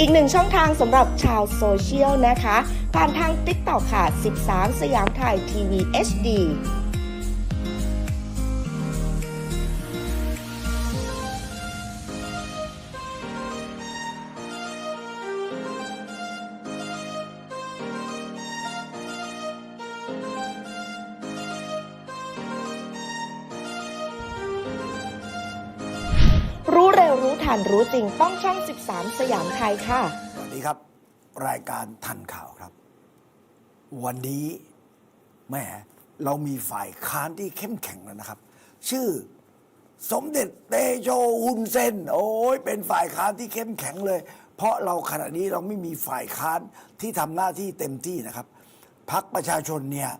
อีกหนึ่งช่องทางสำหรับชาวโซเชียลนะคะ ผ่านทาง TikTok ค่ะ 13 สยามไทยทีวี HD เร็วรู้ทันรู้จริงต้องช่อง 13 สยามไทยค่ะสวัสดีครับ รายการทันข่าวครับ วันนี้แหม่เรามีฝ่ายค้านที่เข้มแข็งแล้วนะครับ ชื่อสมเด็จเตโชฮุนเซนโอ้ยเป็นฝ่ายค้านที่เข้มแข็งเลย เพราะเราขณะนี้เราไม่มีฝ่ายค้านที่ทำหน้าที่เต็มที่นะครับพักประชาชนเนี่ย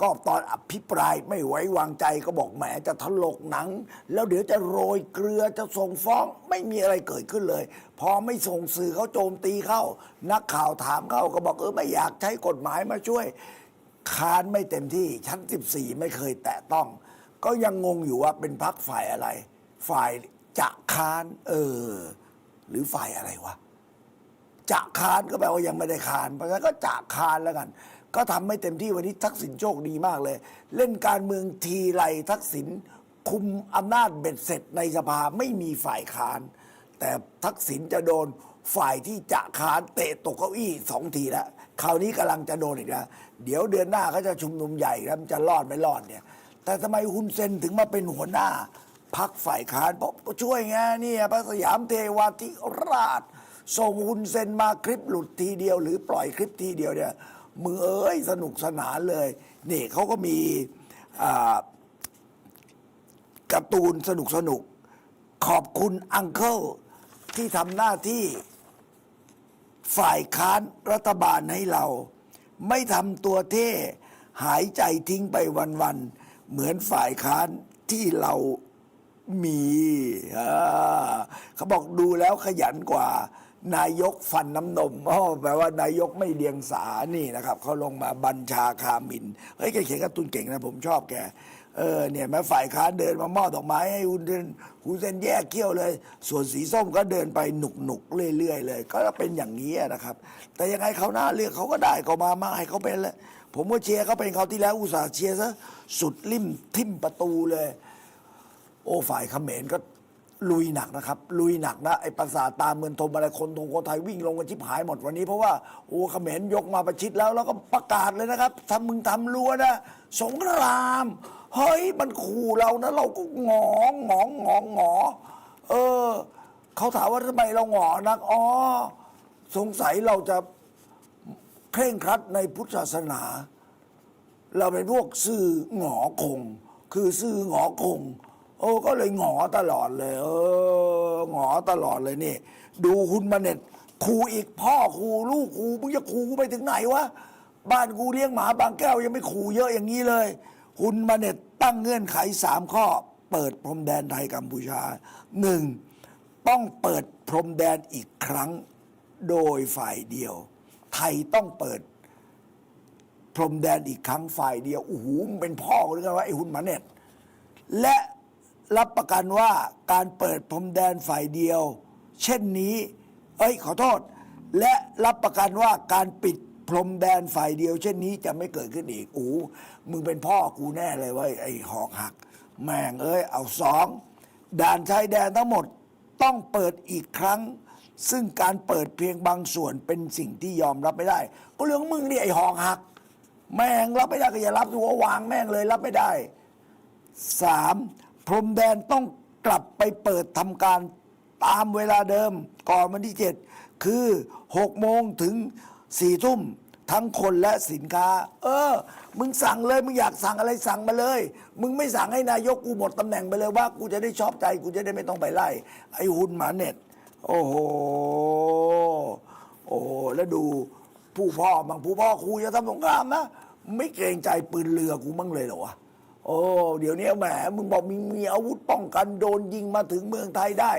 ก็ตอนอภิปรายไม่ไว้วางใจก็บอกแหมจะถลกหนัง แล้วเดี๋ยวจะโรยเกลือจะส่งฟ้องไม่มีอะไรเกิดขึ้นเลย พอไม่ส่งสื่อเขาโจมตีเข้า นักข่าวถามเข้าก็บอกเออไม่อยากใช้กฎหมายมาช่วย ค้านไม่เต็มที่ชั้น 14 ไม่เคยแตะต้อง ก็ยังงงอยู่ว่าเป็นพักฝ่ายอะไร ฝ่ายจะค้าน เออ หรือฝ่ายอะไรวะจะค้านก็แปลว่ายังไม่ได้ค้านเพราะฉะนั้นก็จะค้านแล้วกัน ก็ทำไม่เต็มที่วันนี้ทักษิณโชคดีมากเลย เล่นการเมืองทีไรทักษิณคุมอำนาจเบ็ดเสร็จในสภาไม่มีฝ่ายค้าน แต่ทักษิณจะโดนฝ่ายที่จะค้านเตะตกเก้าอี้สองทีแล้วคราวนี้กำลังจะโดนอีกแล้วเดี๋ยวเดือนหน้าเขาจะชุมนุมใหญ่แล้วมันจะรอดไม่รอดเนี่ย แต่ทำไมฮุนเซนถึงมาเป็นหัวหน้าพักฝ่ายค้านเพราะช่วยไงเนี่ยพระสยามเทวาธิราชส่งฮุนเซนมาคลิปหลุดทีเดียว หรือปล่อยคลิปทีเดียวเนี่ย มือเอ้ยสนุกสนานเลย นี่เขาก็มีการ์ตูนสนุกสนุก ขอบคุณอังเคิลที่ทำหน้าที่ฝ่ายค้านรัฐบาลให้เรา ไม่ทำตัวเท่หายใจทิ้งไปวันๆเหมือนฝ่ายค้านที่เรามี เขาบอกดูแล้วขยันกว่า นายกฟันน้ำนมอ๋อแปลว่านายกไม่เดียงสานี่นะครับเขาลงมาบัญชาคามินเฮ้ยแกเขียนการ์ตูนเก่งนะผมชอบแกเออเนี่ยแม้ฝ่ายค้านเดินมามอบดอกไม้ให้คุณเซนคุณเซนแยกเขี้ยวเลย ส่วนสีส้มก็เดินไปหนุกหนุกเรื่อยๆเลย ก็เป็นอย่างนี้นะครับ แต่ยังไงเขาหน้าเลือกเขาก็ได้ก็มามาให้เขาเป็นเลยผมก็เชียร์เขาเป็นเขาที่แล้วอุตส่าห์เชียร์ซะสุดริมทิ่มประตูเลย โอ้ฝ่ายเขมรก็ ลุยหนักนะครับ ลุยหนักนะไอ้ประสาทตาเมืองทมอะไรคนทงคนไทยวิ่งลงกันชิบหายหมดวันนี้เพราะว่าโอ้เขมรยกมาประชิดแล้วแล้วก็ประกาศเลยนะครับทำมึงทำรัวนะสงครามเฮ้ยมันขู่เรานะ เราก็หงอหงอหงอหงอเออเขาถามว่าทำไมเราหงอนักอ๋อสงสัยเราจะเคร่งครัดในพุทธศาสนา เราเป็นพวกซื่อหงอคง คือซื่อหงอคง โอ้ก็เลยหงอตลอดเลย เออหงอตลอดเลยนี่ ดูคุณมาเน็ตครูอีกพ่อครูลูกครูมึงจะครูกูไปถึงไหนวะบ้านกูเลี้ยงหมาบางแก้วยังไม่ขู่เยอะอย่างนี้เลย คุณมาเน็ตตั้งเงื่อนไขสามข้อ เปิดพรมแดนไทยกัมพูชาหนึ่งต้องเปิดพรมแดนอีกครั้งโดยฝ่ายเดียว ไทยต้องเปิด พรมแดนอีกครั้งฝ่ายเดียวโอ้โหมึงเป็นพ่อหรือไงวะไอ้หุ่นมาเน็ตและ รับประกันว่าการเปิดพรมแดนฝ่ายเดียว เช่นนี้ เอ้ยขอโทษ และรับประกันว่าการปิดพรมแดนฝ่ายเดียวเช่นนี้จะไม่เกิดขึ้นอีกอ้โหมึงเป็นพ่อกูแน่เลยว่าไอ้หอกหัก แม่งเอ้ยเอาสองด่านชายแดนทั้งหมดต้องเปิดอีกครั้ง ซึ่งการเปิดเพียงบางส่วนเป็นสิ่งที่ยอมรับไม่ได้ ก็เรื่องของมึงนี่ไอ้หอกหัก แม่งรับไม่ได้ก็อย่ารับดูว่าวางแม่งเลยรับไม่ได้สาม พรมแดนต้องกลับไปเปิดทำการตามเวลาเดิมก่อนวันที่เจ็ดคือหกโมงถึงสี่ทุ่มทั้งคนและสินค้า เออ มึงสั่งเลย มึงอยากสั่งอะไรสั่งมาเลย มึงไม่สั่งให้นายกกูหมดตำแหน่งไปเลยว่า กูจะได้ชอบใจ กูจะได้ไม่ต้องไปไล่ ไอ้หุ่นหมาเน็ต โอ้โห โอ้แล้วดูผู้พ่อบางผู้พ่อครูจะทำสงครามนะ ไม่เกรงใจปืนเรือกูมั่งเลยเหรอวะ โอ้เดี๋ยวนี้แหมมึงบอกมีมีอาวุธป้องกันโดนยิงมาถึงเมืองไทยได้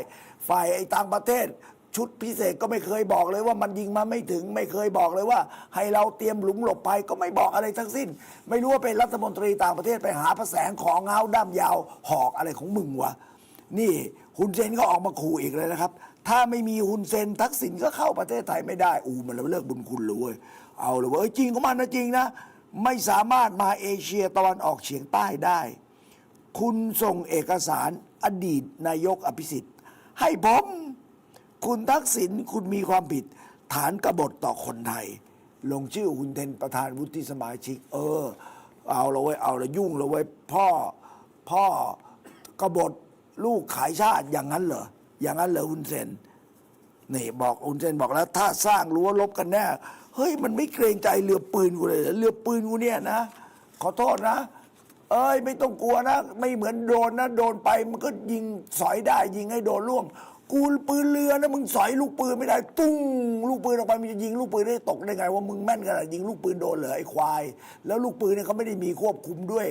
ฝ่ายไอ้ต่างประเทศ ชุดพิเศษก็ไม่เคยบอกเลยว่ามันยิงมาไม่ถึง ไม่เคยบอกเลยว่า ให้เราเตรียมหลุมหลบภัยก็ไม่บอกอะไรทั้งสิ้น ไม่รู้ว่าเป็นรัฐมนตรีต่างประเทศไปหาพระแสงของเงาด้ามยาวหอกอะไรของมึงวะนี่ฮุนเซนก็ออกมาขู่อีกเลยนะครับ ถ้าไม่มีฮุนเซนทักษิณก็เข้าประเทศไทยไม่ได้ อูมันเลิกบุญคุณเลยเอาเลยเว้ยเอ้ยจริงของมันนะจริงนะ ไม่สามารถมาเอเชียตะวันออกเฉียงใต้ได้ คุณส่งเอกสารอดีตนายกอภิสิทธิ์ ให้ผม คุณทักษิณคุณมีความผิด ฐานกบฏต่อคนไทย ลงชื่อคุณเทนประธานวุฒิสมาชิก เออ เอาละเว้เอาละยุ่งละเว้พ่อพ่อกบฏลูกขายชาติอย่างนั้นเหรออย่างนั้นเหรอคุณเซนนี่บอกอุนเซนบอกแล้ว ถ้าสร้างรั้วลบกันแน่ เฮ้ยมันไม่เกรงใจเรือปืนกูเลยเหรอเรือปืนกูเนี่ยนะ ขอโทษนะ เอ้ยไม่ต้องกลัวนะ ไม่เหมือนโดนนะ โดนไปมันก็ยิงสอยได้ ยิงให้โดนล่วงกูปืนเรือนะมึงสอยลูกปืนไม่ได้ ตุ้งลูกปืนออกไปมันจะยิงลูกปืนได้ตกได้ไง ว่ามึงแม่นขนาดยิงลูกปืนโดนเหรอไอ้ควาย แล้วลูกปืนเนี่ยเขาไม่ได้มีควบคุมด้วย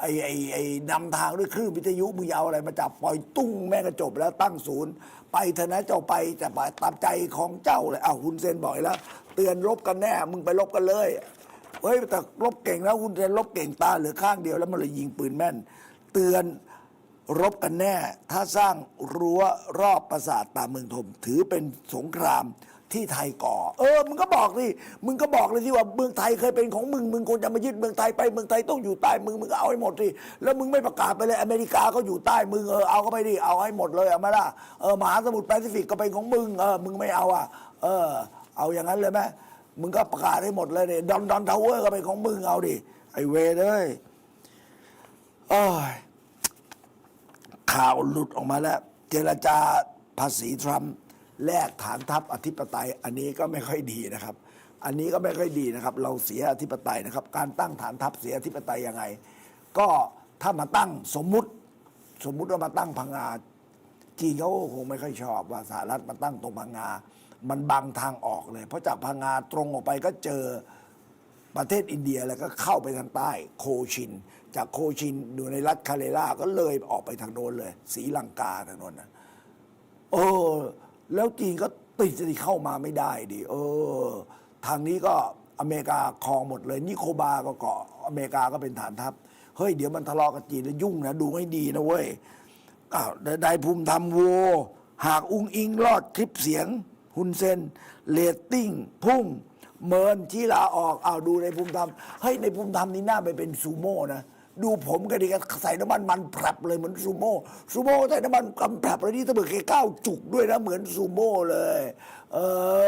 ไอ้ไอ้ไอ้นำทางด้วยคลื่นวิทยุมึงจะเอาอะไรมาจับปล่อยตุ้งแม่งก็จบแล้วตั้งศูนย์ ไปเถอะนะเจ้าไปจะไปตามใจของเจ้าเลยอ้าวคุณเซนบ่อยแล้ว เตือนรบกันแน่ มึงไปรบกันเลยเฮ้ยแต่รบเก่งแล้วคุณเซนรบเก่งตาเหลือข้างเดียวแล้วมันเลยยิงปืนแม่น เตือนรบกันแน่ ถ้าสร้างรั้วรอบปราสาทตามเมืองทม ถือเป็นสงคราม ที่ไทยก่อ เออมึงก็บอกสิมึงก็บอกเลยที่ว่าเมืองไทยเคยเป็นของมึงมึงควรจะมายึดเมืองไทยไปเมืองไทยต้องอยู่ใต้มึงมึงก็เอาให้หมดสิแล้วมึงไม่ประกาศไปเลยอเมริกาก็อยู่ใต้มึงเออเอาก็ไปดิเอาให้หมดเลยเอามาละเออมหาสมุทรแปซิฟิกก็เป็นของมึงเออมึงไม่เอาอะ เออ เอาอย่างนั้นเลยไหมมึงก็ประกาศให้หมดเลยเนี่ยดอนดอนทาวเวอร์ก็เป็นของมึงเอาดิไอเวเลยโอ้ยข่าวหลุดออกมาแล้ว เจรจาภาษีทรัมป์ แลกฐานทัพอธิปไตย อันนี้ก็ไม่ค่อยดีนะครับ อันนี้ก็ไม่ค่อยดีนะครับ เราเสียอธิปไตยนะครับ การตั้งฐานทัพเสียอธิปไตยยังไง ก็ถ้ามาตั้งสมมุติสมมุติว่ามาตั้งพังงาจีนเขาคงไม่ค่อยชอบว่าสหรัฐมาตั้งตรงพังงา มันบังทางออกเลย เพราะจากพังงาตรงออกไปก็เจอประเทศอินเดียแล้วก็เข้าไปทางใต้โคชิน จากโคชินอยู่ในรัฐคาเรลราก็เลยออกไปทางโน้นเลยศรีลังกาทางโน้นนะเออ แล้วจีนก็ติดจะเข้ามาไม่ได้ดิเออ ทางนี้ก็อเมริกาครองหมดเลยนิโคบาก็เกาะอเมริกาก็เป็นฐานทัพเฮ้ยเดี๋ยวมันทะเลาะกับจีนแล้วยุ่งนะดูให้ดีนะเว้ยอ้าวได้ภูมิธรรมโว หากอุ้งอิงรอดคลิปเสียงฮุนเซนเลตติ้ง พุ่ง เมินที่ลาออกอ้าวดูในภูมิธรรมเฮ้ยในภูมิธรรมนี่น่าไปเป็นซูโม่นะ ดูผมกันดีกันใส่น้ำมันมันแผลบเลยเหมือนซูโม่ซูโม่ใส่น้ำมันกำแผลบเลยนี่ถ้าเบิดแค่ก้าวจุกด้วยนะเหมือนซูโม่เลย เอ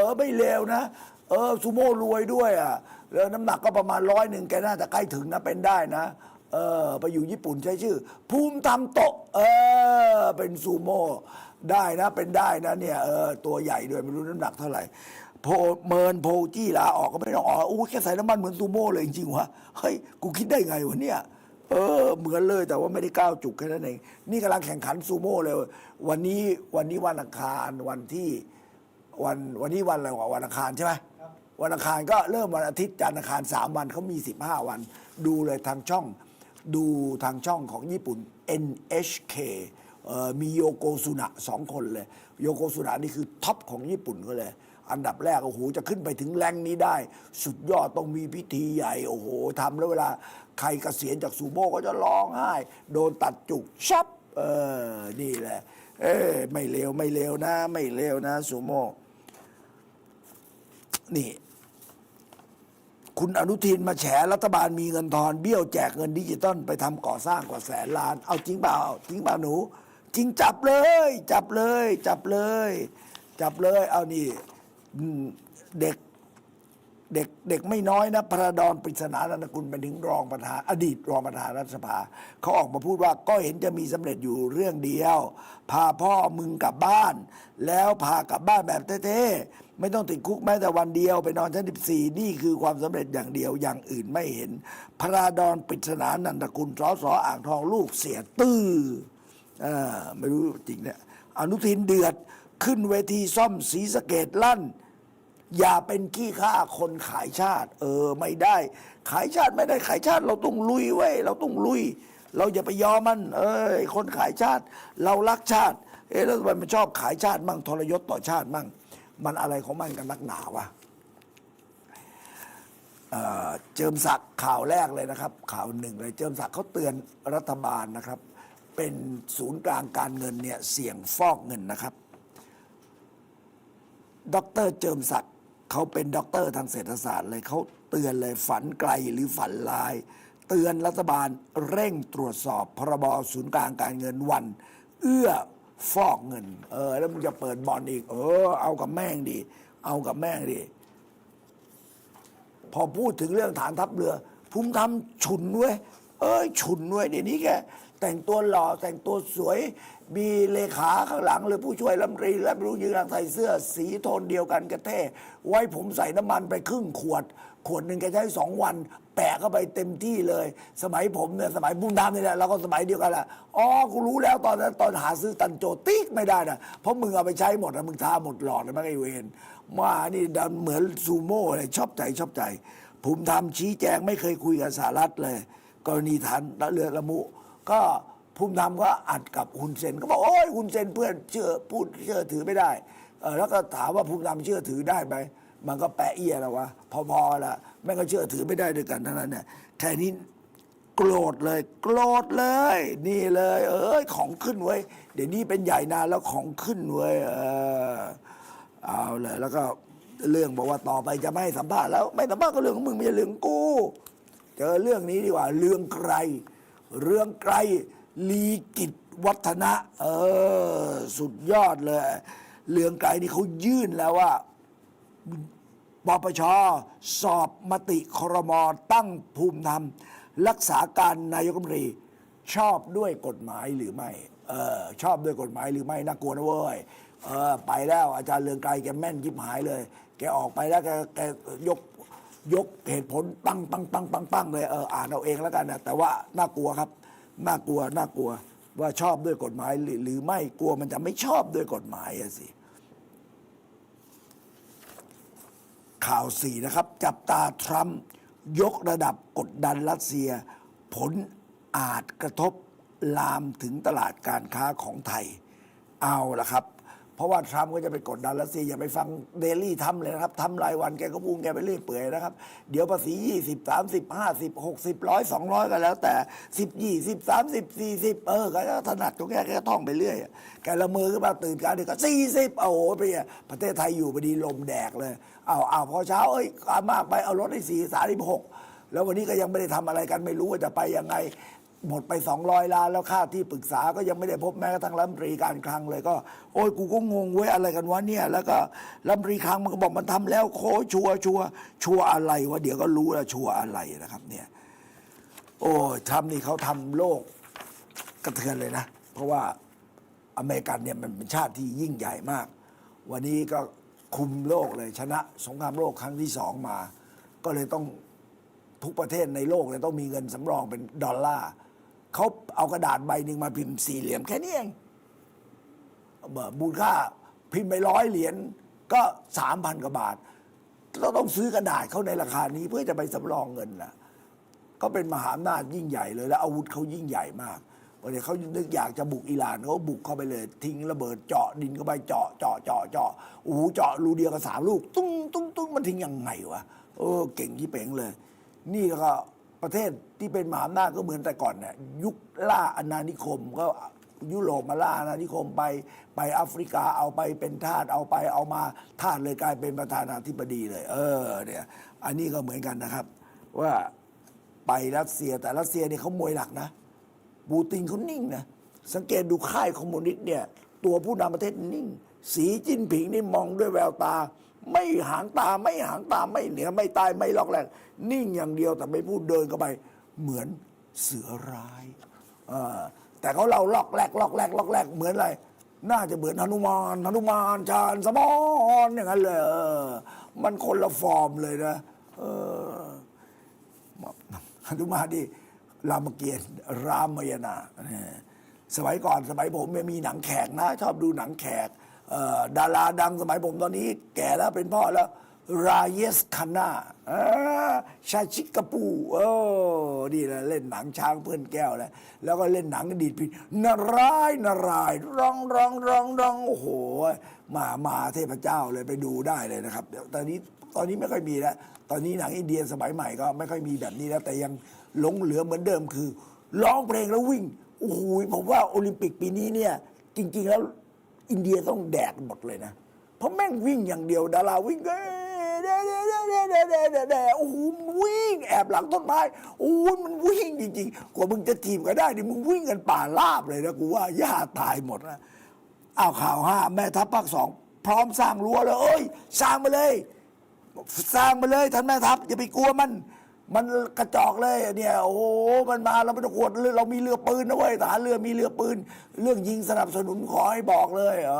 อไม่เลวนะ เออซูโม่รวยด้วยอะแล้วน้ำหนักก็ประมาณร้อยหนึ่งแกน่าจะใกล้ถึงนะเป็นได้นะเออไปอยู่ญี่ปุ่นใช้ชื่อ ภูมิธรรมโตะเออเป็นซูโม่ได้นะเป็นได้นะเนี่ยเออตัวใหญ่ด้วยไม่รู้น้ำหนักเท่าไหร่โพเมินโพจี้ลาออกก็ไม่ต้องออกอู้แค่ใส่น้ำมันเหมือนซูโม่เลยจริงๆวะเฮ้ยกูคิดได้ไงวะเนี่ย เออ เหมือนเลยแต่ว่าไม่ได้ก้าวจุกแค่นั้นเอง นี่กำลังแข่งขันซูโม่เลย วันนี้วันนี้วันอังคารวันที่วันวันนี้วันอะไรวะวันอังคารใช่ไหมวันอังคารก็เริ่มวันอาทิตย์จันทร์อังคารสามวันเขามีสิบห้าวัน ดูเลยทางช่อง ดูทางช่องของญี่ปุ่น NHK เอ่อมีโยโกซุนะสองคนเลย โยโกซุนะนี่คือท็อปของญี่ปุ่นก็เลย อันดับแรกโอ้โหจะขึ้นไปถึงแรงนี้ได้ สุดยอดต้องมีพิธีใหญ่โอ้โหทำแล้วเวลาใครเกษียณจากซูโม่ก็จะร้องไห้ โดนตัดจุกชับเออนี่แหละ เอ้ยไม่เลวไม่เลวนะ ไม่เลวนะซูโม่นี่คุณอนุทินมาแฉรัฐบาลมีเงินทอนเบี้ยวแจกเงินดิจิตอลไปทำก่อสร้างกว่าแสนล้าน เอาจริงเปล่าจริงเปล่าหนู จริงจับเลย จับเลย จับเลย จับเลย เอานี่อืม เด็กเด็กเด็กไม่น้อยนะพระดอนปริศนานันทกุลเป็นถึงรองประธานอดีตรองประธานรัฐสภาเขาออกมาพูดว่าก็เห็นจะมีสำเร็จอยู่เรื่องเดียว พาพ่อมึงกลับบ้าน แล้วพากลับบ้านแบบเท่ๆไม่ต้องติดคุกแม้แต่วันเดียว ไปนอนชั้น14นี่คือความสำเร็จอย่างเดียวอย่างอื่นไม่เห็น พระดอนปริศนานันทกุลสอสออ่างทองลูกเสียตื้ออ่าไม่รู้จริงเนี่ยอนุทินเดือดขึ้นเวทีซ่อมสีสะเกตลั่น อย่าเป็นขี้ข้าคนขายชาติ เออไม่ได้ ขายชาติไม่ได้ขายชาติ เราต้องลุยเว้ยเราต้องลุย เราอย่าไปยอมมัน เอ้ยคนขายชาติ เรารักชาติ เอ๊ะแล้วทำไมมันชอบขายชาติมั่งทรยศต่อชาติมั่ง มันอะไรของมันกันนักหนาวะเอ่อเจิมศักดิ์ข่าวแรกเลยนะครับ ข่าวหนึ่งเลยเจิมศักดิ์เขาเตือนรัฐบาลนะครับ เป็นศูนย์กลางการเงินเนี่ยเสี่ยงฟอกเงินนะครับดรเจิมศักดิ์ เขาเป็นด็อกเตอร์ทางเศรษฐศาสตร์เลยเขาเตือนเลยฝันไกลหรือฝันลาย เตือนรัฐบาลเร่งตรวจสอบพรบศูนย์กลางการเงินวัน เอื้อฟอกเงิน เออ แล้วมึงจะเปิดบอลอีก เออ เอากับแม่งดี เอากับแม่งดีพอพูดถึงเรื่องฐานทัพเรือ ภูมิธรรมฉุนเว้ยเอ้ยฉุนเว้ยเดี๋ยวนี้แกแต่งตัวหล่อแต่งตัวสวย มีเลขาข้างหลังเลยผู้ช่วยรัฐมนตรีและไม่รู้ยืนหลังใส่เสื้อสีโทนเดียวกันกระเท่ไว้ผมใส่น้ำมันไปครึ่งขวด ขวดหนึ่งแกใช้สองวัน แปะเข้าไปเต็มที่เลย สมัยผมเนี่ยสมัยบุญธรรมนี่แหละเราก็สมัยเดียวกันแหละอ๋อกูรู้แล้วตอนนั้นตอนหาซื้อตันโจติ๊กไม่ได้นะเพราะมึงเอาไปใช้หมดนะมึงทาหมดหลอดเลยมั้งไอเวนมานี่ดันเหมือนซูโม่เลยชอบใจชอบใจภูมิธรรมชี้แจงไม่เคยคุยกับสหรัฐเลย กรณีฐานเรือละมุก็ ภูมิธรรมก็อัดกับฮุนเซนก็บอกโอ้ยฮุนเซนเพื่อนเชื่อพูดเชื่อถือไม่ได้เออแล้วก็ถามว่าภูมิธรรมเชื่อถือได้ไหมมันก็แปะเอียแล้ววะพอๆละแม่งก็เชื่อถือไม่ได้ด้วยกันทั้งนั้นเนี่ยแค่นี้โกรธเลย โกรธเลย นี่เลย เอ้ยของขึ้นเว้ยเดี๋ยวนี้เป็นใหญ่นานแล้วของขึ้นเว้ยเออเอาเลยแล้วก็เรื่องบอกว่าต่อไปจะไม่ให้สัมภาษณ์แล้ว ไม่สัมภาษณ์ก็เรื่องของมึงไม่ใช่เรื่องกู เจอเรื่องนี้ดีกว่า เรื่องไกล เรื่องไกล ลีกิจวัฒนะ เออ สุดยอดเลยเรื่องไกลนี่เขายื่นแล้วว่าปปชสอบมติครมตั้งภูมิธรรม รักษาการนายกรัฐมนตรีชอบด้วยกฎหมายหรือไม่ เออ ชอบด้วยกฎหมายหรือไม่น่ากลัวนะเว้ย เออ ไปแล้วอาจารย์เลืองไกลแกแม่นยิบหายเลย แกออกไปแล้วแกแกยกยกเหตุผลปังปังปังปังปังเลย เออ อ่านเอาเองแล้วกันนะแต่ว่าน่ากลัวครับ น่ากลัวน่ากลัวว่าชอบด้วยกฎหมายหรือไม่กลัวมันจะไม่ชอบด้วยกฎหมายอะสิข่าวสี่นะครับ จับตาทรัมป์ยกระดับกดดันรัสเซีย ผลอาจกระทบลามถึงตลาดการค้าของไทย เอาละครับ เพราะว่าทรัมป์ก็จะไปกดดันรัสเซียอย่าไปฟังเดลี่ทำเลยนะครับทำรายวันแกก็พูดแกไปเรื่อยเปื่อยนะครับ เดี๋ยวภาษี 20 30 50 60ร้อย200 ก็แล้วแต่ 10 20 30 40 เออกก็ถนัดตรงแกแกท่องไปเรื่อยแกละเมือขึ้นมาตื่นการเดี๋ยวก็ 40 โอ้โหไปอะประเทศไทยอยู่พอดีลมแดกเลยเอาเอาพอเช้าเอ้ยมากไปเอารถให้สี่สาสิบหกแล้ววันนี้ก็ยังไม่ได้ทำอะไรกันไม่รู้ว่าจะไปยังไง หมดไป 200 ล้านแล้วค่าที่ปรึกษาก็ยังไม่ได้พบแม้กระทั่งรัฐมนตรีการคลังเลยก็ โอ้ยกูก็งงเว้ยอะไรกันวะเนี่ย แล้วก็รัฐมนตรีคลังมันก็บอกมันทำแล้วโคชัวชัวชัวอะไรวะเดี๋ยวก็รู้ล้วชัวอะไรนะครับ เนี่ย โอ้ยทำนี่เขาทำโลกกระเทือนเลยนะ เพราะว่าอเมริกันเนี่ยมันเป็นชาติที่ยิ่งใหญ่มาก วันนี้ก็คุมโลกเลยชนะ สงครามโลกครั้งที่สองมา ก็เลยต้องทุกประเทศในโลกเลยต้องมีเงินสำรองเป็นดอลลาร์ เขาเอากระดาษใบหนึ่งมาพิมพ์สี่เหลี่ยมแค่นี้เองเบอร์มูลค่าพิมพ์ไปร้อยเหรียญก็สามพันกว่าบาทเราต้องซื้อกระดาษเขาในราคานี้เพื่อจะไปสำรองเงินนะก็เป็นมหาอำนาจยิ่งใหญ่เลยแล้วอาวุธเขายิ่งใหญ่มากวันนี้เขานึกอยากจะบุกอิหร่านเขาบุกเข้าไปเลย ทิ้งระเบิดเจาะดินเข้าไปเจาะเจาะเจาะเจาะโอ้โหเจาะรูเดียวกับสามลูก ตุ้งตุ้งตุ้งมันทิ้งยังไงวะเออเก่งที่เป่งเลย นี่ก็ ประเทศที่เป็นมหาอำนาจก็เหมือนแต่ก่อนเนี่ยยุคล่าอาณานิคม ก็ยุโรปมาล่าอาณานิคมไปไปแอฟริกาเอาไปเป็นทาสเอาไปเอามาทาสเลยกลายเป็นประธานาธิบดีเลย เออเนี่ยอันนี้ก็เหมือนกันนะครับ ว่าไปรัสเซียแต่รัสเซียเนี่ยเขามวยหลักนะปูตินเขานิ่งนะสังเกตดูค่ายคอมมิวนิสต์เนี่ยตัวผู้นำประเทศนิ่ง สีจิ้นผิงนี่มองด้วยแววตา ไม่หางตาไม่หางตาไม่เหนือไม่ตายไม่ลอกแรกนิ่งอย่างเดียวแต่ไม่พูดเดินเข้าไป เหมือนเสือร้ายแต่เขาเราลอกแรกลอกแรกลอกแรกเหมือนอะไร น่าจะเหมือนหนุมานหนุมานชาญสมอนอย่างนั้นเลยมันคนละฟอร์มเลยนะเออฮนุมานที่รามเกียรติรามยนานี่ยสมัยก่อนสมัยผมมีหนังแขกนะ ชอบดูหนังแขก ดาราดังสมัยผมตอนนี้ แก่แล้วเป็นพ่อแล้วราเยสคานาอ่าชาชิกกปูโอ้นี่แหละเล่นหนังช้างเพื่อนแก้วแล้วแล้วก็เล่นหนังดีดผิดนารายนารายร้องร้องร้องร้องโอ้โห มามาเทพเจ้าเลยไปดูได้เลยนะครับเดี๋ยวตอนนี้ตอนนี้ไม่ค่อยมีแล้ว ตอนนี้หนังอินเดียสมัยใหม่ก็ไม่ค่อยมีแบบนี้แล้วแต่ยังหลงเหลือเหมือนเดิมคือร้องเพลงแล้ววิ่งโอ้โหผมว่าโอลิมปิกปีนี้เนี่ย จริง ๆ แล้ว อินเดียต้องแดกหมดเลยนะ เพราะแม่งวิ่งอย่างเดียวดาราวิ่งเด้เด้เด้เด้เด้เด้โอ้โหวิ่งแอบหลังต้นไม้โอ้ยมันวิ่งจริงๆ กว่ามึงจะทีมก็ได้ดิมึงวิ่งกันป่าลาบเลยนะกูว่าหญ้าตายหมดนะอ้าวข่าวห้าแม่ทัพภาคสองพร้อมสร้างรั้วเลยเอ้ย สร้างมาเลย สร้างมาเลยท่านแม่ทัพอย่าไปกลัวมัน มันกระจอกเลยเนี่ยโอ้โหมันมาเราไม่ต้องกลัวเรามีเรือปืนนะเว้ยทหารเรือมีเรือปืน เรื่องยิงสนับสนุนขอให้บอกเลย เอ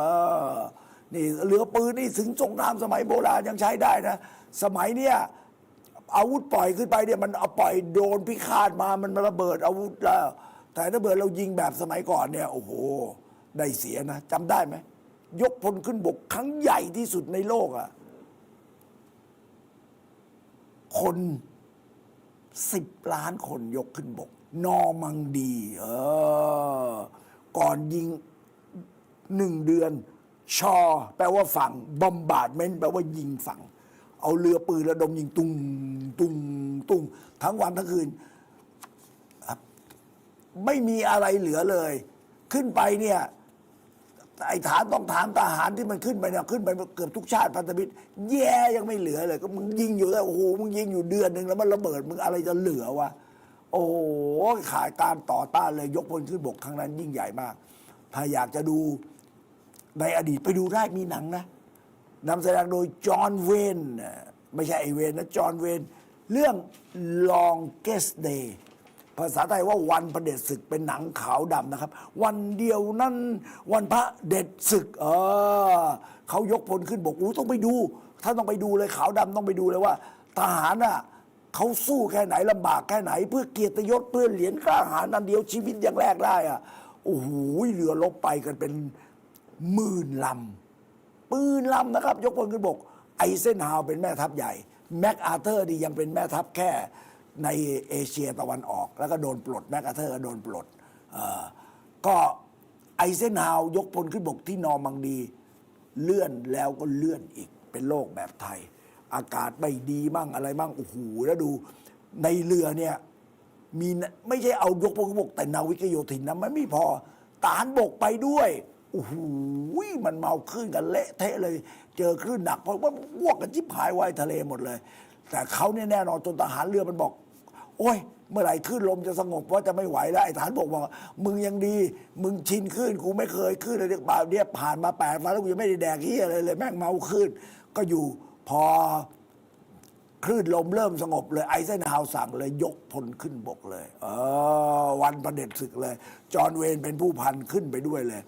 อ นี่เรือปืนนี่ถึงสงครามสมัยโบราณยังใช้ได้นะ สมัยเนี้ยอาวุธปล่อยขึ้นไปเนี่ยมันเอาปล่อยโดนพิฆาตมามันระเบิดอาวุธแล้วแต่ถ้าเบิดเรายิงแบบสมัยก่อนเนี่ยโอ้โห ได้เสียนะจำได้ไหมยกพลขึ้นบกครั้งใหญ่ที่สุดในโลกอะคน สิบล้านคนยกขึ้นบก นอมังดี เออ ก่อนยิงหนึ่งเดือน ชอ แปลว่าฝั่งบอมบาดเมนแปลว่ายิงฝั่ง เอาเรือปืนระดมยิงตุงตุงตุงทั้งวันทั้งคืน ไม่มีอะไรเหลือเลย ขึ้นไปเนี่ย ไอ้ฐานต้องถามทหารที่มันขึ้นไปเนี่ยขึ้นไปเกือบทุกชาติพันธมิตรแย่ยังไม่เหลือเลย ก็มึงยิงอยู่แล้วโอ้โหมึงยิงอยู่เดือนหนึ่งแล้วมันระเบิดมึงอะไรจะเหลือวะโอ้โหขายการต่อต้านเลยยกพลขึ้นบกครั้งนั้นยิ่งใหญ่มาก ถ้าอยากจะดูในอดีตไปดูได้มีหนังนะนำแสดงโดยจอห์นเวนไม่ใช่ไอเวนนะจอห์นเวนเรื่อง Longest Day ภาษาไทยว่าวันประเด็จศึกเป็นหนังขาวดำนะครับ วันเดียวนั้นวันพระเด็จศึก เออเขายกพลขึ้นบอกอู้ต้องไปดูท่านต้องไปดูเลยขาวดำต้องไปดูเลยว่า ทหารน่ะเขาสู้แค่ไหนลำบากแค่ไหน เพื่อเกียรติยศเพื่อเหรียญกล้าหาญนันเดียวชีวิตอยังแลกได้อะโอ้โหเรือลบไปกันเป็นหมื่นลำปืนลำนะครับ ยกพลขึ้นบก ไอเซนฮาวเป็นแม่ทัพใหญ่ แม็กอาเธอร์ดียังเป็นแม่ทัพแค่ ในเอเชียตะวันออก แล้วก็โดนปลดแม็กาเธอร์ก็โดนปลดก็ไอเซนฮาวยกพลขึ้นบกที่นอร์มังดี เลื่อนแล้วก็เลื่อนอีกเป็นโลกแบบไทย อากาศไม่ดีมั่งอะไรมั่งโอ้โหแล้วดูในเรือเนี่ยมีนะไม่ใช่เอายกพลขึ้นบกแต่นาวิกโยธินนะมันไม่พอทหารบกไปด้วยโอ้โหมันเมาคลื่นกันเละเทะเลย เจอคลื่นหนักเพราะว่าพวกกันจิบหายไวทะเลหมดเลย แต่เขาเนี่ยแน่นอนจนทหารเรือมันบอก โอ้ย เมื่อไหร่คลื่นลมจะสงบว่าจะไม่ไหวแล้วไอ้ทหารบกบอกว่ามึงยังดี มึงชินคลื่นกูไม่เคยคลื่นเลยเนี่ยแบบเนี้ยผ่านมาแปดวันแล้วกูยังไม่ได้แดกเฮียอะไรเลยแม่งเมาคลื่นก็อยู่พอคลื่นลมเริ่มสงบเลยไอเซนฮาวสั่งเลยยกพลขึ้นบกเลย เออ วันประเด็จศึกเลย จอห์นเวนเป็นผู้พันขึ้นไปด้วยเลย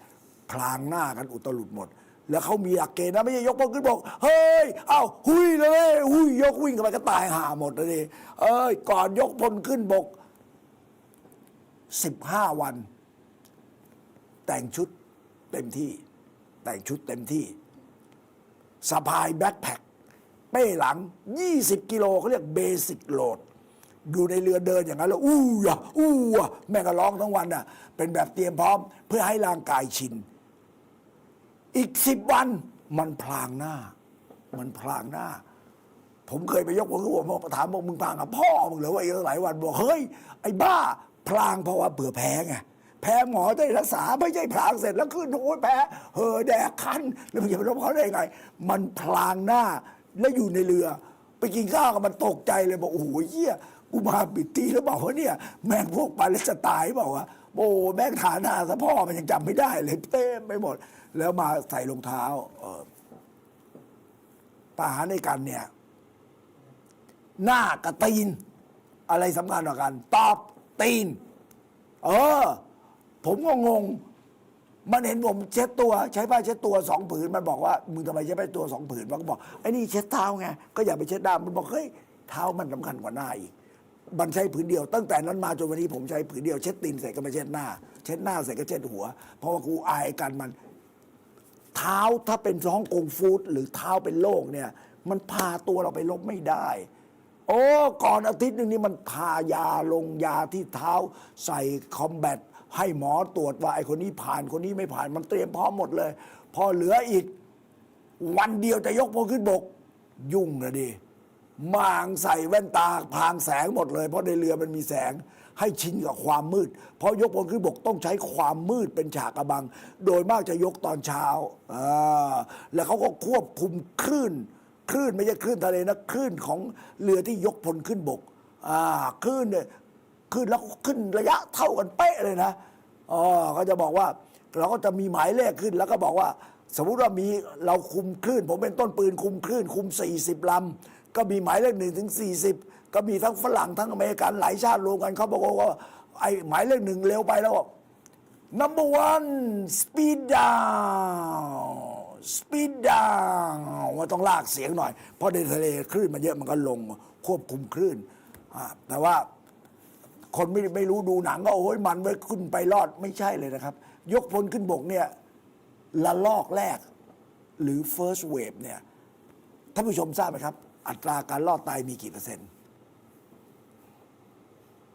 พลางหน้ากันอุตลุดหมด แล้วเขามีหลักเกณฑ์นะไม่ใช่ยกพลขึ้นบอก เฮ้ย เอ้าหุยเลยหุยยกวิ่งกันไปก็ตายห่าหมดเลยเอ้ย ก่อนยกพลขึ้นบกสิบห้าวัน แต่งชุดเต็มที่ แต่งชุดเต็มที่สะพายแบ็คแพ็คเป้หลัง 20 กิโลเขาเรียกเบสิกโหลดอยู่ในเรือเดินอย่างนั้นแล้วอู้ยอู้แม่ก็ร้องทั้งวันน่ะเป็นแบบเตรียมพร้อมเพื่อให้ร่างกายชิน อีกสิบวันมันพลางหน้า มันพลางหน้า ผมเคยไปยกมือผมถามบอกมึงพลางกับพ่อมึงเหรือว่าอีกหลายวันบอกเฮ้ยไอ้บ้าพลางเพราะว่าเบื่อแพ้ไงแพ้หมอได้รักษาไม่ใช่พลางเสร็จแล้วขึ้นโอ้ยแพ้เฮอแดกคันแล้วมันจะไปรับเขาได้ไง มันพลางหน้าแล้วอยู่ในเรือ ไปกินข้าวกับมันตกใจเลยบอกโอ้โหเหี้ยกูมาปิดตีแล้วบอกว่าเนี่ย แม่งพวกไปแล้วจะตายบอกว่าวะ โอ้แม่งฐานหาซะพ่อมันยังจำไม่ได้เลยเต็มไปหมด แล้วมาใส่รองเท้า เออทหารในกันเนี่ย หน้ากับตีน อะไรสำคัญกว่ากัน ตอบตีน เออ ผมก็งง มันเห็นผมเช็ดตัว ใช้ผ้าเช็ดตัวสองผืน มันบอกว่ามึงทำไมใช้ผ้าตัวสองผืนมันก็บอกไอ้นี่เช็ดเท้าไงก็อย่าไปเช็ดหน้ามันบอกเฮ้ยเท้ามันสำคัญกว่าหน้าอีก มันใช้ผืนเดียว ตั้งแต่นั้นมาจนวันนี้ผมใช้ผืนเดียวเช็ดตีนเสร็จก็มาเช็ดหน้า เช็ดหน้าเสร็จก็เช็ดหัว เพราะว่ากูอายกันมัน เท้าถ้าเป็นท้องกงฟูดหรือเท้าเป็นโรคเนี่ย มันพาตัวเราไปลบไม่ได้ โอ้ก่อนอาทิตย์หนึ่งนี่มันทายาลงยาที่เท้า ใส่คอมแบทให้หมอตรวจว่าไอ้คนนี้ผ่านคนนี้ไม่ผ่านมันเตรียมพร้อมหมดเลย พอเหลืออีก วันเดียวจะยกพลขึ้นบก ยุ่งนะดิ มางใส่แว่นตาพางแสงหมดเลย เพราะในเรือมันมีแสงให้ชินกับความมืด เพราะยกพลขึ้นบกต้องใช้ความมืดเป็นฉากกระบัง โดยมากจะยกตอนเช้าแล้วเขาก็ควบคุมคลื่น คลื่นไม่ใช่คลื่นทะเลนะคลื่นของเรือที่ยกพลขึ้นบกคลื่นเนี่ยคลื่นแล้วขึ้นระยะเท่ากันเป๊ะเลยนะอ๋อเขาจะบอกว่าเราก็จะมีหมายเลขขึ้นแล้วก็บอกว่า สมมุติว่ามีเราคุมคลื่น ผมเป็นต้นปืนคุมคลื่น คุม 40ลำ ก็มีหมายเลขหนึ่งถึง40ก็มีทั้งฝรั่งทั้งอเมริกันหลายชาติรวมกันเขาบอกว่าไอหมายเลขหนึ่งเร็วไปแล้ว number one speed down speed down ว่าต้องลากเสียงหน่อย เพราะในทะเลคลื่นมันเยอะมันก็ลงควบคุมคลื่นแต่ว่าคนไม่ไม่รู้ดูหนังก็โอ้ยมันไว้ขึ้นไปรอดไม่ใช่เลยนะครับ ยกพลขึ้นบกเนี่ยละลอกแรก หรือ first wave เนี่ยท่านผู้ชมทราบไหมครับ อัตราการรอดตายมีกี่เปอร์เซ็นต์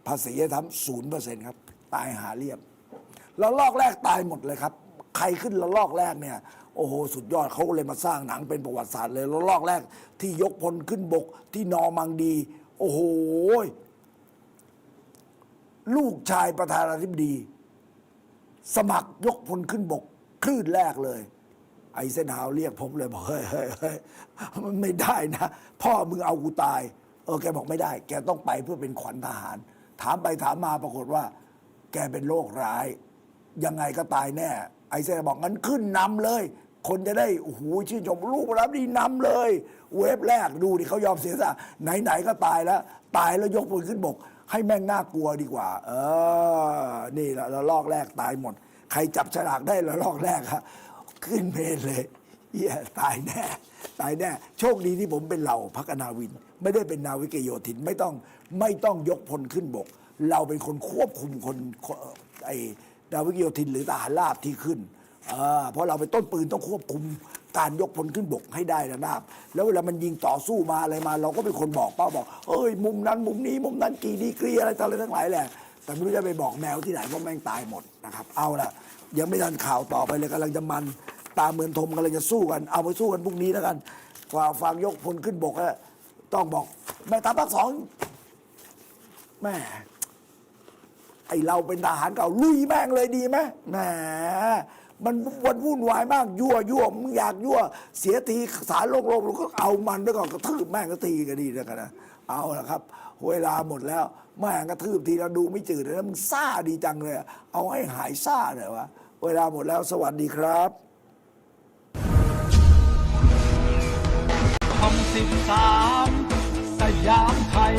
ภาษีจะทำศูนย์เปอร์เซ็นต์ครับ ตายหาเรียบแล้วลอกแรกตายหมดเลยครับ ใครขึ้นละลอกแรกเนี่ย โอ้โห สุดยอดเขาเลยมาสร้างหนังเป็นประวัติศาสตร์เลยละลอกแรก ที่ยกพลขึ้นบกที่นอมังดี โอ้โห ลูกชายประธานาธิบดี สมัครยกพลขึ้นบกคลื่นแรกเลย ไอ้เส้นหาวเรียกผมเลยบอกเฮ้ยเฮ้ยเฮ้ยมันไม่ได้นะ พ่อมึงเอากูตาย เออแกบอกไม่ได้ แกต้องไปเพื่อเป็นขวัญทหาร ถามไปถามมาปรากฏว่า แกเป็นโรคร้าย ยังไงก็ตายแน่ ไอ้เส้นบอกงั้นขึ้นนำเลย คนจะได้โอ้โหชื่นชมลูกรับดีนำเลย เวฟแรกดูดิเขายอมเสียสละไหนๆก็ตายแล้ว ตายแล้วยกปืนขึ้นบก ให้แม่งน่ากลัวดีกว่า เออ นี่แหละล้วลอกแรกตายหมด ใครจับฉลากได้ล้วลอกแรกอะ ขึ้นเพลนเลยเฮียตายแน่ ตายแน่ โชคดีที่ผมเป็นเหล่าพักนาวิน ไม่ได้เป็นนาวิกโยธินไม่ต้องไม่ต้องยกพลขึ้นบก เราเป็นคนควบคุมคนไอ้นาวิกโยธินหรือทหารราบที่ขึ้นเพราะเราเป็นต้นปืนต้องควบคุมการยกพลขึ้นบกให้ได้ระนาบ แล้วเวลามันยิงต่อสู้มาอะไรมา เราก็เป็นคนบอกเป้าบอก เอ้ย มุมนั้นมุมนี้มุมนั้นกี่ดีกรีอะไรต่ออะไรทั้งหลายแหละ แต่ไม่รู้จะไปบอกแมวที่ไหนเพราะแม่งตายหมดนะครับ เอาละยังไม่ทันข่าวต่อไปเลยกำลังจะมัน ตามเมือนทมกำลังจะสู้กัน เอาไปสู้กันพรุ่งนี้แล้วกันกว่าฟังยกพลขึ้นบกแล้วต้องบอกแม่ทัพภาคสองแม่ไอเราเป็นทหารเก่าลุยแม่งเลยดีไหมแหมมันวันวุ่นวายมากยั่วยั่วมึงอยากยั่ว เสียทีสารโลกโลกเราก็เอามันไปก่อนกระทืบแม่งก็ตีก็ดีแล้วกันนะเอาละครับ เวลาหมดแล้ว แม่งกระทืบทีเราดูไม่จืดเลยนะมึงซ่าดีจังเลยอะเอาให้หายซ่าหน่อยวะเวลาหมดแล้วสวัสดีครับ คำสิบสามสยามไทย